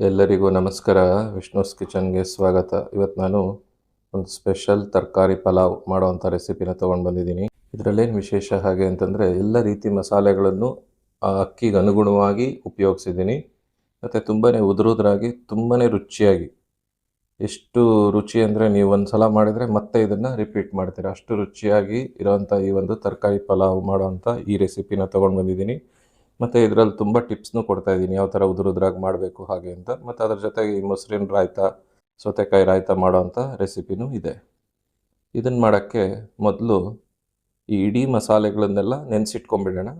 ಎಲ್ಲರಿಗೂ ನಮಸ್ಕಾರ. ವಿಷ್ಣುಸ್ ಕಿಚನ್ಗೆ ಸ್ವಾಗತ. ಇವತ್ತು ನಾನು ಒಂದು ಸ್ಪೆಷಲ್ ತರಕಾರಿ ಪಲಾವ್ ಮಾಡೋವಂಥ ರೆಸಿಪಿನ ತೊಗೊಂಡು ಬಂದಿದ್ದೀನಿ. ಇದರಲ್ಲೇನು ವಿಶೇಷ ಹಾಗೆ ಅಂತಂದರೆ ಎಲ್ಲ ರೀತಿ ಮಸಾಲೆಗಳನ್ನು ಆ ಅಕ್ಕಿಗೆ ಅನುಗುಣವಾಗಿ ಉಪಯೋಗಿಸಿದ್ದೀನಿ. ಮತ್ತು ತುಂಬಾ ಉದುರುದ್ರಾಗಿ ತುಂಬಾ ರುಚಿಯಾಗಿ. ಎಷ್ಟು ರುಚಿ ಅಂದರೆ ನೀವು ಒಂದು ಸಲ ಮಾಡಿದರೆ ಮತ್ತೆ ಇದನ್ನು ರಿಪೀಟ್ ಮಾಡ್ತೀರಾ. ಅಷ್ಟು ರುಚಿಯಾಗಿ ಇರೋವಂಥ ಈ ಒಂದು ತರಕಾರಿ ಪಲಾವ್ ಮಾಡೋವಂಥ ಈ ರೆಸಿಪಿನ ತೊಗೊಂಡು ಬಂದಿದ್ದೀನಿ. ಮತ್ತು ಇದರಲ್ಲಿ ತುಂಬ ಟಿಪ್ಸ್ನು ಕೊಡ್ತಾ ಇದ್ದೀನಿ. ಯಾವ ಥರ ಉದುರುದ್ರಾಗಿ ಮಾಡಬೇಕು, ಹಾಗೆ ಅಂತ. ಮತ್ತು ಅದ್ರ ಜೊತೆಗೆ ಈ ಮೊಸರಿನ ರಾಯ್ತ, ಸೌತೆಕಾಯಿ ರಾಯ್ತ ಮಾಡೋವಂಥ ರೆಸಿಪಿನೂ ಇದೆ. ಇದನ್ನು ಮಾಡೋಕ್ಕೆ ಮೊದಲು ಈ ಇಡೀ ಮಸಾಲೆಗಳನ್ನೆಲ್ಲ ನೆನೆಸಿಟ್ಕೊಂಬಿಡೋಣ.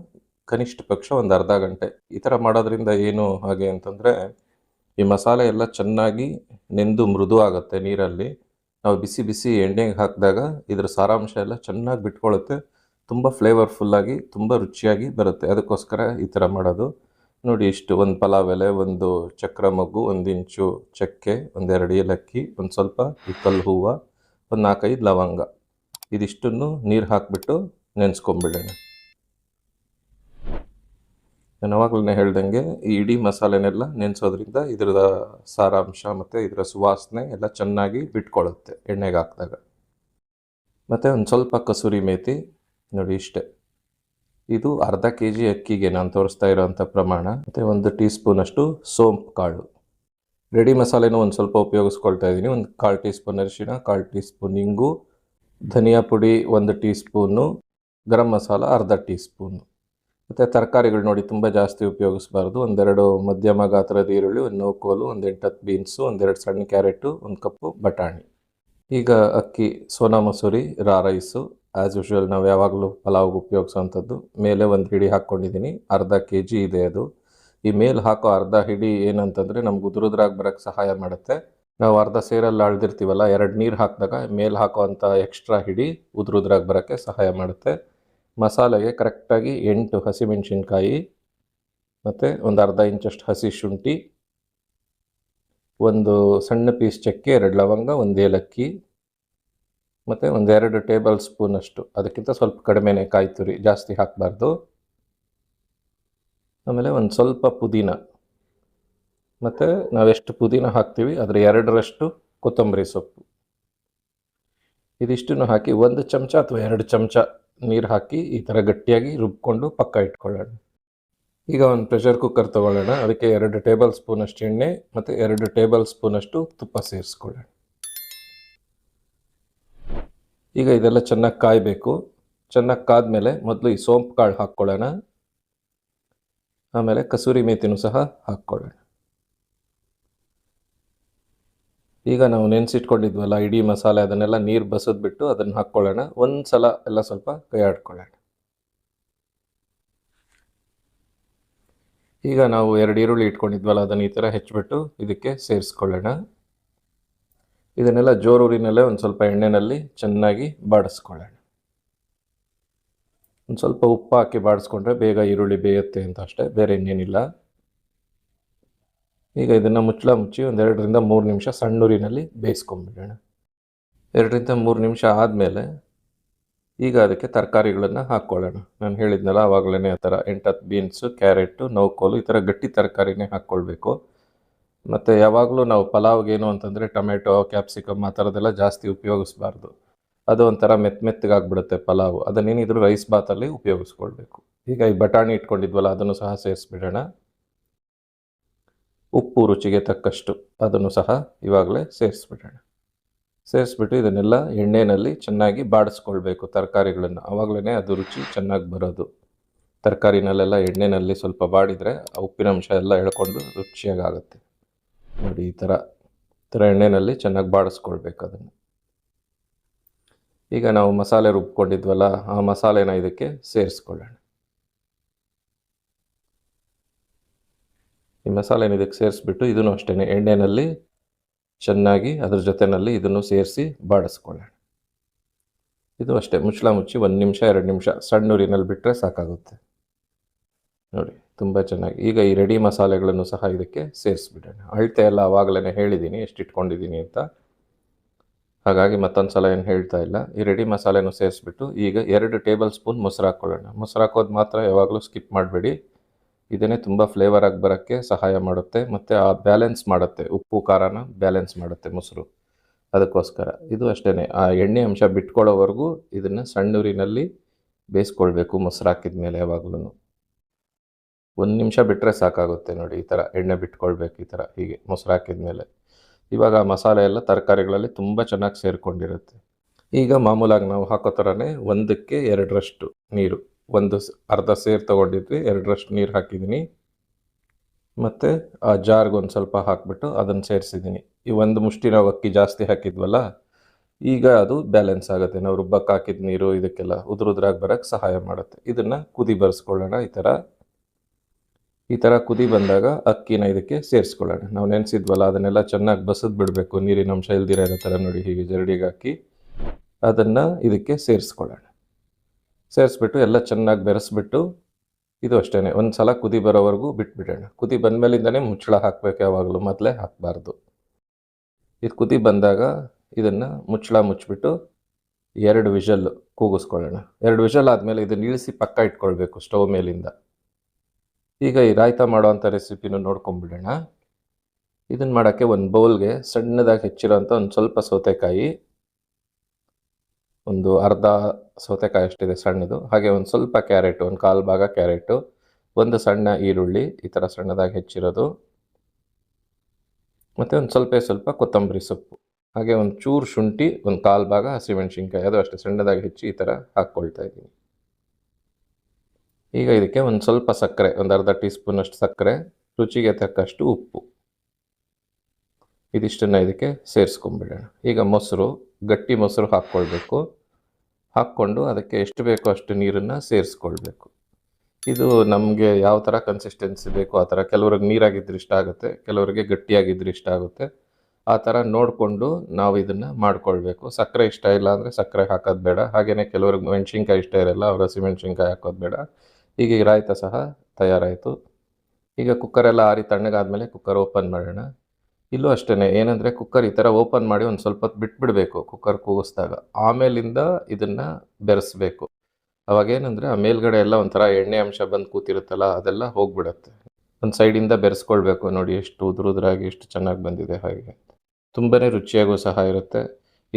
ಕನಿಷ್ಠ ಪಕ್ಷ ಒಂದು ಅರ್ಧ ಗಂಟೆ. ಈ ಥರ ಮಾಡೋದ್ರಿಂದ ಏನು ಹಾಗೆ ಅಂತಂದರೆ, ಈ ಮಸಾಲೆ ಎಲ್ಲ ಚೆನ್ನಾಗಿ ನೆಂದು ಮೃದು ಆಗುತ್ತೆ ನೀರಲ್ಲಿ. ನಾವು ಬಿಸಿ ಬಿಸಿ ಎಣ್ಣೆಗೆ ಹಾಕಿದಾಗ ಇದರ ಸಾರಾಂಶ ಎಲ್ಲ ಚೆನ್ನಾಗಿ ಬಿಟ್ಕೊಳ್ಳುತ್ತೆ ತುಂಬ ಫ್ಲೇವರ್ಫುಲ್ಲಾಗಿ ತುಂಬ ರುಚಿಯಾಗಿ ಬರುತ್ತೆ. ಅದಕ್ಕೋಸ್ಕರ ಈ ಥರ ಮಾಡೋದು. ನೋಡಿ ಇಷ್ಟು, ಒಂದು ಪಲಾವ್ ಎಲೆ, ಒಂದು ಚಕ್ರ ಮಗ್ಗು, ಒಂದು ಇಂಚು ಚಕ್ಕೆ ಒಂದೆರಡು ಏಲಕ್ಕಿ, ಒಂದು ಸ್ವಲ್ಪ ಇಕ್ಕಲ್ ಹೂವು, ಒಂದು ನಾಲ್ಕೈದು ಲವಂಗ. ಇದಿಷ್ಟನ್ನು ನೀರು ಹಾಕಿಬಿಟ್ಟು ನೆನೆಸ್ಕೊಂಬಿಡೋಣ. ನಾನು ಅವಾಗಲೇ ಹೇಳ್ದಂಗೆ ಈ ಇಡೀ ಮಸಾಲೆನೆಲ್ಲ ನೆನೆಸೋದ್ರಿಂದ ಇದರದ ಸಾರಾಂಶ ಮತ್ತು ಇದರ ಸುವಾಸನೆ ಎಲ್ಲ ಚೆನ್ನಾಗಿ ಬಿಟ್ಕೊಳ್ಳುತ್ತೆ ಎಣ್ಣೆಗೆ ಹಾಕಿದಾಗ. ಮತ್ತು ಒಂದು ಸ್ವಲ್ಪ ಕಸೂರಿ ಮೇಥಿ ನೋಡಿ ಇಷ್ಟೇ. ಇದು ಅರ್ಧ ಕೆ ಜಿ ಅಕ್ಕಿಗೆ ನಾನು ತೋರಿಸ್ತಾ ಇರೋವಂಥ ಪ್ರಮಾಣ, ಮತ್ತು ಒಂದು ಟೀ ಸ್ಪೂನಷ್ಟು ಸೋಂಪು ಕಾಳು. ರೆಡಿ ಮಸಾಲೆನೂ ಒಂದು ಸ್ವಲ್ಪ ಉಪಯೋಗಿಸ್ಕೊಳ್ತಾ ಇದ್ದೀನಿ. ಒಂದು ಕಾಲು ಟೀ ಸ್ಪೂನ್ ಅರಿಶಿನ ಕಾಲು ಟೀ ಸ್ಪೂನ್ ಇಂಗು, ಧನಿಯಾ ಪುಡಿ ಒಂದು ಟೀ ಸ್ಪೂನು ಗರಂ ಮಸಾಲ ಅರ್ಧ ಟೀ ಸ್ಪೂನು ಮತ್ತು ತರಕಾರಿಗಳು ನೋಡಿ ತುಂಬ ಜಾಸ್ತಿ ಉಪಯೋಗಿಸ್ಬಾರ್ದು. ಒಂದೆರಡು ಮಧ್ಯಮ ಗಾತ್ರದ ಈರುಳ್ಳಿ, ಒಂದು ನೋಕೋಲು ಒಂದು ಎಂಟತ್ತು ಬೀನ್ಸು ಒಂದೆರಡು ಸಣ್ಣ ಕ್ಯಾರೆಟು, ಒಂದು ಕಪ್ಪು ಬಟಾಣಿ. ಈಗ ಅಕ್ಕಿ, Sona Masoori raw rice as usual ನಾವು ಯಾವಾಗಲೂ ಪಲಾವ್ಗೆ ಉಪಯೋಗಿಸುವಂಥದ್ದು. ಮೇಲೆ ಒಂದು ಹಿಡಿ ಹಾಕ್ಕೊಂಡಿದ್ದೀನಿ. ಅರ್ಧ ಕೆ ಜಿ ಇದೆ ಅದು. ಈ ಮೇಲೆ ಹಾಕೋ ಅರ್ಧ ಹಿಡಿ ಏನಂತಂದರೆ ನಮ್ಗೆ ಉದುರುದ್ರಾಗಿ ಬರೋಕ್ಕೆ ಸಹಾಯ ಮಾಡುತ್ತೆ. ನಾವು ಅರ್ಧ ಸೇರಲ್ಲಿ ಅಳ್ದಿರ್ತೀವಲ್ಲ, ಎರಡು ನೀರು ಹಾಕಿದಾಗ ಮೇಲೆ ಹಾಕೋವಂಥ ಎಕ್ಸ್ಟ್ರಾ ಹಿಡಿ ಉದುರುದ್ರಾಗಿ ಬರೋಕ್ಕೆ ಸಹಾಯ ಮಾಡುತ್ತೆ. ಮಸಾಲೆಗೆ ಕರೆಕ್ಟಾಗಿ ಎಂಟು ಹಸಿಮೆಣಸಿನ್ಕಾಯಿ, ಮತ್ತು ಒಂದು ಅರ್ಧ ಇಂಚಷ್ಟು ಹಸಿ ಶುಂಠಿ, ಒಂದು ಸಣ್ಣ ಪೀಸ್ ಚಕ್ಕೆ, ಎರಡು ಲವಂಗ, ಒಂದು ಏಲಕ್ಕಿ ಮತ್ತು ಒಂದೆರಡು ಟೇಬಲ್ ಸ್ಪೂನಷ್ಟು ಅದಕ್ಕಿಂತ ಸ್ವಲ್ಪ ಕಡಿಮೆನೇ ಕಾಯಿ ತುರಿ ಜಾಸ್ತಿ ಹಾಕಬಾರ್ದು. ಆಮೇಲೆ ಒಂದು ಸ್ವಲ್ಪ ಪುದೀನ. ಮತ್ತು ನಾವೆಷ್ಟು ಪುದೀನ ಹಾಕ್ತೀವಿ, ಅದರ ಎರಡರಷ್ಟು ಕೊತ್ತಂಬರಿ ಸೊಪ್ಪು. ಇದಿಷ್ಟನ್ನು ಹಾಕಿ ಒಂದು ಚಮಚ ಅಥವಾ ಎರಡು ಚಮಚ ನೀರು ಹಾಕಿ ಈ ಥರ ಗಟ್ಟಿಯಾಗಿ ರುಬ್ಕೊಂಡು ಪಕ್ಕ ಇಟ್ಕೊಳ್ಳೋಣ. ಈಗ ಒಂದು ಪ್ರೆಷರ್ ಕುಕ್ಕರ್ ತೊಗೊಳ್ಳೋಣ. ಅದಕ್ಕೆ ಎರಡು ಟೇಬಲ್ ಸ್ಪೂನಷ್ಟು ಎಣ್ಣೆ ಮತ್ತು ಎರಡು ಟೇಬಲ್ ಸ್ಪೂನಷ್ಟು ತುಪ್ಪ ಸೇರಿಸ್ಕೊಳ್ಳೋಣ. ಈಗ ಇದೆಲ್ಲ ಚೆನ್ನಾಗಿ ಕಾಯಬೇಕು. ಚೆನ್ನಾಗಿ ಕಾದ್ಮೇಲೆ ಮೊದಲು ಈ ಸೋಂಪು ಕಾಳು ಹಾಕ್ಕೊಳ್ಳೋಣ. ಆಮೇಲೆ ಕಸೂರಿ ಮೇತಿನೂ ಸಹ ಹಾಕ್ಕೊಳ್ಳೋಣ. ಈಗ ನಾವು ನೆನೆಸಿಟ್ಕೊಂಡಿದ್ವಲ್ಲ, ಇಡೀ ಮಸಾಲೆ ಅದನ್ನೆಲ್ಲ ನೀರು ಬಸದ್ಬಿಟ್ಟು ಅದನ್ನು ಹಾಕ್ಕೊಳ್ಳೋಣ. ಒಂದು ಸಲ ಎಲ್ಲ ಸ್ವಲ್ಪ ಕೈ ಆಡ್ಕೊಳ್ಳೋಣ ಈಗ ನಾವು ಎರಡು ಈರುಳ್ಳಿ ಇಟ್ಕೊಂಡಿದ್ವಲ್ಲ, ಅದನ್ನು ಈ ಥರ ಹೆಚ್ಚಿಬಿಟ್ಟು ಇದಕ್ಕೆ ಸೇರಿಸ್ಕೊಳ್ಳೋಣ. ಇದನ್ನೆಲ್ಲ ಜೋರೂರಿನಲ್ಲೇ ಒಂದು ಸ್ವಲ್ಪ ಎಣ್ಣೆಯಲ್ಲಿ ಚೆನ್ನಾಗಿ ಬಾಡಿಸ್ಕೊಳ್ಳೋಣ. ಒಂದು ಸ್ವಲ್ಪ ಉಪ್ಪು ಹಾಕಿ ಬಾಡಿಸ್ಕೊಂಡ್ರೆ ಬೇಗ ಈರುಳ್ಳಿ ಬೇಯುತ್ತೆ ಅಂತ ಅಷ್ಟೇ, ಬೇರೆ ಇನ್ನೇನಿಲ್ಲ. ಈಗ ಇದನ್ನು ಮುಚ್ಚಳ ಮುಚ್ಚಿ ಒಂದೆರಡರಿಂದ ಮೂರು ನಿಮಿಷ ಸಣ್ಣೂರಿನಲ್ಲಿ ಬೇಯಿಸ್ಕೊಂಬಿಡೋಣ ಎರಡರಿಂದ ಮೂರು ನಿಮಿಷ ಆದಮೇಲೆ ಈಗ ಅದಕ್ಕೆ ತರಕಾರಿಗಳನ್ನು ಹಾಕ್ಕೊಳ್ಳೋಣ. ನಾನು ಹೇಳಿದ್ನಲ್ಲ ಆವಾಗಲೇ ಆ ಥರ ಎಂಟತ್ತು ಬೀನ್ಸು, ಕ್ಯಾರೆಟು, ನೌಕೋಲು ಈ ಥರ ಗಟ್ಟಿ ತರಕಾರಿನೇ ಹಾಕ್ಕೊಳ್ಬೇಕು. ಮತ್ತು ಯಾವಾಗಲೂ ನಾವು ಪಲಾವ್ಗೆ ಏನು ಅಂತಂದರೆ ಟೊಮೆಟೊ, ಕ್ಯಾಪ್ಸಿಕಮ್ ಆ ಥರದ್ದೆಲ್ಲ ಜಾಸ್ತಿ ಉಪಯೋಗಿಸ್ಬಾರ್ದು. ಅದು ಒಂಥರ ಮೆತ್ತ ಮೆತ್ತಗಾಗ್ಬಿಡುತ್ತೆ ಪಲಾವು. ಅದನ್ನೇನಿದ್ರು ರೈಸ್ ಬಾತಲ್ಲಿ ಉಪಯೋಗಿಸ್ಕೊಳ್ಬೇಕು. ಈಗ ಈ ಬಟಾಣಿ ಇಟ್ಕೊಂಡಿದ್ವಲ್ಲ, ಅದನ್ನು ಸಹ ಸೇರಿಸ್ಬಿಡೋಣ. ಉಪ್ಪು ರುಚಿಗೆ ತಕ್ಕಷ್ಟು ಅದನ್ನು ಸಹ ಇವಾಗಲೇ ಸೇರಿಸ್ಬಿಡೋಣ. ಸೇರಿಸ್ಬಿಟ್ಟು ಇದನ್ನೆಲ್ಲ ಎಣ್ಣೆಯಲ್ಲಿ ಚೆನ್ನಾಗಿ ಬಾಡಿಸ್ಕೊಳ್ಬೇಕು ತರಕಾರಿಗಳನ್ನು. ಆವಾಗಲೇ ಅದು ರುಚಿ ಚೆನ್ನಾಗಿ ಬರೋದು. ತರಕಾರಿನಲ್ಲೆಲ್ಲ ಎಣ್ಣೆಯಲ್ಲಿ ಸ್ವಲ್ಪ ಬಾಡಿದರೆ ಆ ಉಪ್ಪಿನಂಶ ಎಲ್ಲ ಎಳ್ಕೊಂಡು ರುಚಿಯಾಗುತ್ತೆ ನೋಡಿ, ಈ ಥರ ಥರ ಎಣ್ಣೆಯಲ್ಲಿ ಚೆನ್ನಾಗಿ ಬಾಡಿಸ್ಕೊಳ್ಬೇಕು ಅದನ್ನು. ಈಗ ನಾವು ಮಸಾಲೆ ರುಬ್ಕೊಂಡಿದ್ವಲ್ಲ, ಆ ಮಸಾಲೆನ ಇದಕ್ಕೆ ಸೇರಿಸ್ಕೊಳ್ಳೋಣ. ಈ ಮಸಾಲೆನ ಇದಕ್ಕೆ ಸೇರಿಸ್ಬಿಟ್ಟು ಇದನ್ನು ಅಷ್ಟೇ ಎಣ್ಣೆಯಲ್ಲಿ ಚೆನ್ನಾಗಿ, ಅದ್ರ ಜೊತೆಯಲ್ಲಿ ಇದನ್ನು ಸೇರಿಸಿ ಬಾಡಿಸ್ಕೊಳ್ಳೋಣ. ಇದು ಅಷ್ಟೇ, ಮುಚ್ಚಳ ಮುಚ್ಚಿ ಒಂದು ನಿಮಿಷ, ಎರಡು ನಿಮಿಷ ಸಣ್ಣ ಊರಿನಲ್ಲಿ ಬಿಟ್ಟರೆ ಸಾಕಾಗುತ್ತೆ. ನೋಡಿ, ತುಂಬ ಚೆನ್ನಾಗಿ. ಈಗ ಈ ರೆಡಿ ಮಸಾಲೆಗಳನ್ನು ಸಹ ಇದಕ್ಕೆ ಸೇರಿಸ್ಬಿಡೋಣ. ಅಳತೆ ಎಲ್ಲ ಆವಾಗಲೇ ಹೇಳಿದ್ದೀನಿ ಎಷ್ಟು ಇಟ್ಕೊಂಡಿದ್ದೀನಿ ಅಂತ. ಹಾಗಾಗಿ ಮತ್ತೊಂದು ಸಲ ಏನು ಹೇಳ್ತಾ ಇಲ್ಲ. ಈ ರೆಡಿ ಮಸಾಲೆನೂ ಸೇರಿಸ್ಬಿಟ್ಟು ಈಗ ಎರಡು ಟೇಬಲ್ ಸ್ಪೂನ್ ಮೊಸರು ಹಾಕ್ಕೊಳ್ಳೋಣ. ಮೊಸರು ಹಾಕೋದು ಮಾತ್ರ ಯಾವಾಗಲೂ ಸ್ಕಿಪ್ ಮಾಡಬೇಡಿ. ಇದನ್ನೇ ತುಂಬ ಫ್ಲೇವರ್ ಆಗಿ ಬರೋಕ್ಕೆ ಸಹಾಯ ಮಾಡುತ್ತೆ. ಮತ್ತು ಆ ಬ್ಯಾಲೆನ್ಸ್ ಮಾಡುತ್ತೆ. ಉಪ್ಪು, ಖಾರನ ಬ್ಯಾಲೆನ್ಸ್ ಮಾಡುತ್ತೆ ಮೊಸರು. ಅದಕ್ಕೋಸ್ಕರ. ಇದು ಅಷ್ಟೇ ಆ ಎಣ್ಣೆ ಅಂಶ ಬಿಟ್ಕೊಳ್ಳೋವರೆಗೂ ಇದನ್ನು ಸಣ್ಣೂರಿನಲ್ಲಿ ಬೇಯಿಸ್ಕೊಳ್ಬೇಕು ಮೊಸರು ಹಾಕಿದ ಮೇಲೆ ಯಾವಾಗಲೂ ಒಂದು ನಿಮಿಷ ಬಿಟ್ಟರೆ ಸಾಕಾಗುತ್ತೆ ನೋಡಿ, ಈ ಥರ ಎಣ್ಣೆ ಬಿಟ್ಕೊಳ್ಬೇಕು, ಈ ಥರ ಹೀಗೆ ಮೊಸರು ಹಾಕಿದ ಮೇಲೆ ಇವಾಗ ಮಸಾಲೆ ಎಲ್ಲ ತರಕಾರಿಗಳಲ್ಲಿ ತುಂಬ ಚೆನ್ನಾಗಿ ಸೇರಿಕೊಂಡಿರುತ್ತೆ. ಈಗ ಮಾಮೂಲಾಗಿ ನಾವು ಹಾಕೋ ಥರನೇ ಒಂದಕ್ಕೆ ಎರಡರಷ್ಟು ನೀರು, ಒಂದು ಅರ್ಧ ಸೇರು ತೊಗೊಂಡಿದ್ವಿ ಎರಡರಷ್ಟು ನೀರು ಹಾಕಿದ್ದೀನಿ. ಮತ್ತು ಆ ಜಾರ್ಗೆ ಒಂದು ಸ್ವಲ್ಪ ಹಾಕಿಬಿಟ್ಟು ಅದನ್ನು ಸೇರಿಸಿದ್ದೀನಿ. ಈ ಒಂದು ಮುಷ್ಟಿ ನಾವು ಅಕ್ಕಿ ಜಾಸ್ತಿ ಹಾಕಿದ್ವಲ್ಲ, ಈಗ ಅದು ಬ್ಯಾಲೆನ್ಸ್ ಆಗುತ್ತೆ. ನಾವು ರುಬ್ಬಕ್ಕೆ ಹಾಕಿದ ನೀರು ಇದಕ್ಕೆಲ್ಲ ಉದುರುದ್ರಾಗಿ ಬರೋಕ್ಕೆ ಸಹಾಯ ಮಾಡುತ್ತೆ. ಇದನ್ನು ಕುದಿ ಬರೆಸ್ಕೊಳ್ಳೋಣ ಈ ಥರ ಈ ಥರ ಕುದಿ ಬಂದಾಗ ಅಕ್ಕಿನ ಇದಕ್ಕೆ ಸೇರಿಸ್ಕೊಳ್ಳೋಣ. ನಾವು ನೆನೆಸಿದ್ವಲ್ಲ, ಅದನ್ನೆಲ್ಲ ಚೆನ್ನಾಗಿ ಬಸದ್ ಬಿಡಬೇಕು, ನೀರಿನ ಅಂಶ ಇಲ್ದಿರ ಇರೋ ಥರ ನೋಡಿ ಹೀಗೆ ಜರಡಿಗೆ ಹಾಕಿ ಅದನ್ನು ಇದಕ್ಕೆ ಸೇರಿಸ್ಕೊಳ್ಳೋಣ. ಸೇರಿಸ್ಬಿಟ್ಟು ಎಲ್ಲ ಚೆನ್ನಾಗಿ ಬೆರೆಸ್ಬಿಟ್ಟು ಇದು ಅಷ್ಟೇ ಒಂದು ಸಲ ಕುದಿ ಬರೋವರೆಗೂ ಬಿಟ್ಬಿಡೋಣ. ಕುದಿ ಬಂದಮೇಲಿಂದನೇ ಮುಚ್ಚಳ ಹಾಕಬೇಕು ಯಾವಾಗಲೂ, ಮೊದಲೇ ಹಾಕಬಾರ್ದು. ಇದು ಕುದಿ ಬಂದಾಗ ಇದನ್ನು ಮುಚ್ಚಳ ಮುಚ್ಚಿಬಿಟ್ಟು ಎರಡು ವಿಷಲ್ ಕೂಗಿಸ್ಕೊಳ್ಳೋಣ. ಎರಡು ವಿಷಲ್ ಆದಮೇಲೆ ಇದನ್ನು ಇಳಿಸಿ ಪಕ್ಕ ಇಟ್ಕೊಳ್ಬೇಕು ಸ್ಟವ್ ಮೇಲಿಂದ. ಈಗ ಈ ರಾಯ್ತ ಮಾಡೋವಂಥ ರೆಸಿಪಿನೂ ನೋಡ್ಕೊಂಬಿಡೋಣ. ಇದನ್ನು ಮಾಡೋಕ್ಕೆ ಒಂದು ಬೌಲ್ಗೆ ಸಣ್ಣದಾಗಿ ಹೆಚ್ಚಿರೋಂಥ ಒಂದು ಸ್ವಲ್ಪ ಸೌತೆಕಾಯಿ, ಒಂದು ಅರ್ಧ ಸೌತೆಕಾಯಿ ಅಷ್ಟಿದೆ ಸಣ್ಣದು, ಹಾಗೆ ಒಂದು ಸ್ವಲ್ಪ ಕ್ಯಾರೆಟು, ಒಂದು ಕಾಲು ಭಾಗ ಕ್ಯಾರೆಟು, ಒಂದು ಸಣ್ಣ ಈರುಳ್ಳಿ ಈ ಥರ ಸಣ್ಣದಾಗಿ ಹೆಚ್ಚಿರೋದು, ಮತ್ತು ಒಂದು ಸ್ವಲ್ಪ ಸ್ವಲ್ಪ ಕೊತ್ತಂಬರಿ ಸೊಪ್ಪು, ಹಾಗೆ ಒಂದು ಚೂರು ಶುಂಠಿ, ಒಂದು ಕಾಲು ಭಾಗ ಹಸಿಮೆಣಸಿನ್ಕಾಯಿ, ಅದು ಅಷ್ಟೇ ಸಣ್ಣದಾಗಿ ಹೆಚ್ಚಿ ಈ ಥರ ಹಾಕ್ಕೊಳ್ತಾ ಇದ್ದೀನಿ. ಈಗ ಇದಕ್ಕೆ ಒಂದು ಸ್ವಲ್ಪ ಸಕ್ಕರೆ, ಒಂದು ಅರ್ಧ ಟೀ ಸ್ಪೂನಷ್ಟು ಸಕ್ಕರೆ, ರುಚಿಗೆ ತಕ್ಕಷ್ಟು ಉಪ್ಪು. ಇದಿಷ್ಟನ್ನು ಇದಕ್ಕೆ ಸೇರಿಸ್ಕೊಂಬಿಡೋಣ ಈಗ ಮೊಸರು, ಗಟ್ಟಿ ಮೊಸರು ಹಾಕ್ಕೊಳ್ಬೇಕು. ಹಾಕ್ಕೊಂಡು ಅದಕ್ಕೆ ಎಷ್ಟು ಬೇಕೋ ಅಷ್ಟು ನೀರನ್ನು ಸೇರಿಸ್ಕೊಳ್ಬೇಕು. ಇದು ನಮಗೆ ಯಾವ ಥರ ಕನ್ಸಿಸ್ಟೆನ್ಸಿ ಬೇಕೋ ಆ ಥರ, ಕೆಲವ್ರಿಗೆ ನೀರಾಗಿದ್ದರೆ ಇಷ್ಟ ಆಗುತ್ತೆ, ಕೆಲವರಿಗೆ ಗಟ್ಟಿಯಾಗಿದ್ದರೆ ಇಷ್ಟ ಆಗುತ್ತೆ. ಆ ಥರ ನೋಡಿಕೊಂಡು ನಾವು ಇದನ್ನು ಮಾಡ್ಕೊಳ್ಬೇಕು. ಸಕ್ಕರೆ ಇಷ್ಟ ಇಲ್ಲ ಅಂದರೆ ಸಕ್ಕರೆ ಹಾಕೋದು ಬೇಡ. ಹಾಗೆಯೇ ಕೆಲವ್ರಿಗೆ ಮೆಣಸಿನ್ಕಾಯಿ ಇಷ್ಟ ಇರಲ್ಲ, ಅವ್ರು ಹಸಿಮೆಣ್ಸಿನ್ಕಾಯಿ ಹಾಕೋದು ಬೇಡ. ಈಗ ರಾಯ್ತ ಸಹ ತಯಾರಾಯಿತು. ಈಗ ಕುಕ್ಕರೆಲ್ಲ ಆರಿ ತಣ್ಣಗಾದ್ಮೇಲೆ ಕುಕ್ಕರ್ ಓಪನ್ ಮಾಡೋಣ. ಇಲ್ಲೂ ಅಷ್ಟೇ ಏನಂದರೆ ಕುಕ್ಕರ್ ಈ ಥರ ಓಪನ್ ಮಾಡಿ ಒಂದು ಸ್ವಲ್ಪ ಹೊತ್ತು ಬಿಟ್ಬಿಡಬೇಕು ಕುಕ್ಕರ್ ಕೂಗಿಸ್ದಾಗ. ಆಮೇಲಿಂದ ಇದನ್ನು ಬೆರೆಸ್ಬೇಕು. ಅವಾಗೇನಂದರೆ ಆ ಮೇಲ್ಗಡೆ ಎಲ್ಲ ಒಂಥರ ಎಣ್ಣೆ ಅಂಶ ಬಂದು ಕೂತಿರುತ್ತಲ್ಲ, ಅದೆಲ್ಲ ಹೋಗ್ಬಿಡತ್ತೆ. ಒಂದು ಸೈಡಿಂದ ಬೆರೆಸ್ಕೊಳ್ಬೇಕು ನೋಡಿ, ಎಷ್ಟು ಉದುರುದ್ರಾಗಿ, ಎಷ್ಟು ಚೆನ್ನಾಗಿ ಬಂದಿದೆ ಹಾಗೆ. ತುಂಬಾ ರುಚಿಯಾಗೂ ಸಹ ಇರುತ್ತೆ.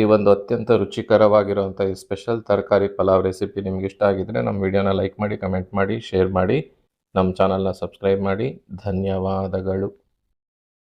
ಈ ಒಂದು ಅತ್ಯಂತ ರುಚಿಕರವಾಗಿರುವಂಥ ಈ ಸ್ಪೆಷಲ್ ತರಕಾರಿ ಪಲಾವ್ ರೆಸಿಪಿ ನಿಮ್ಗೆ ಇಷ್ಟ ಆಗಿದ್ರೆ ನಮ್ಮ ವಿಡಿಯೋನ ಲೈಕ್ ಮಾಡಿ, ಕಮೆಂಟ್ ಮಾಡಿ, ಶೇರ್ ಮಾಡಿ, ನಮ್ಮ ಚಾನಲ್ನ ಸಬ್ಸ್ಕ್ರೈಬ್ ಮಾಡಿ. ಧನ್ಯವಾದಗಳು.